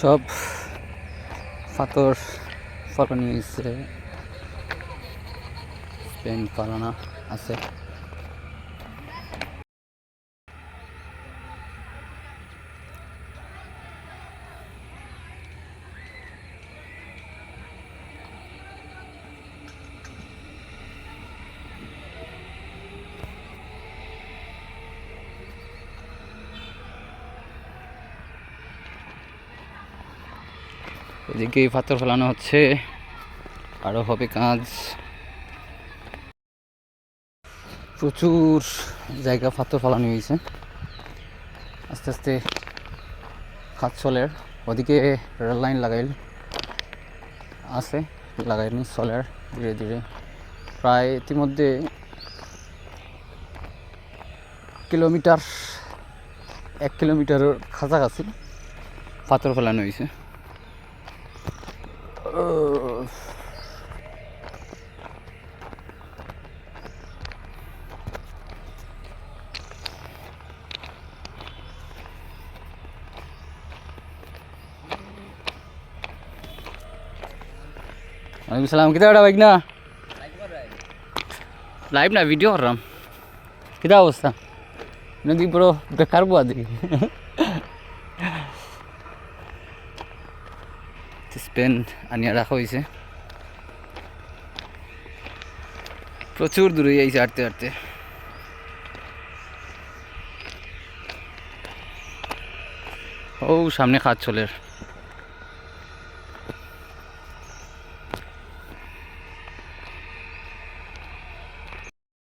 সব পাথর ফলানি হয়েছে পেন ফলানা আছে। এদিকে পাথর ফেলানো হচ্ছে। আরও হবে কাজ। প্রচুর জায়গা পাথর ফেলানো হয়েছে। আস্তে আস্তে কাজ চলের ওদিকে রেল লাইন লাগাইল আছে, লাগাইনি চলের ধীরে ধীরে। প্রায় ইতিমধ্যে কিলোমিটার, এক কিলোমিটারের কাছাকাছি পাথর ফেলানো হয়েছে। हाँ। वालेकुम सलाम। किधर बड़ा भाई ना लाइव ना वीडियो कर रहा। हूँ किधर अवस्था? नदी पर बेकार बुआ दी স্পেন আনিয়া রাখা হয়েছে প্রচুর দূরে যাইছে হাঁটতে হাঁটতে ও সামনে কাজ চলের।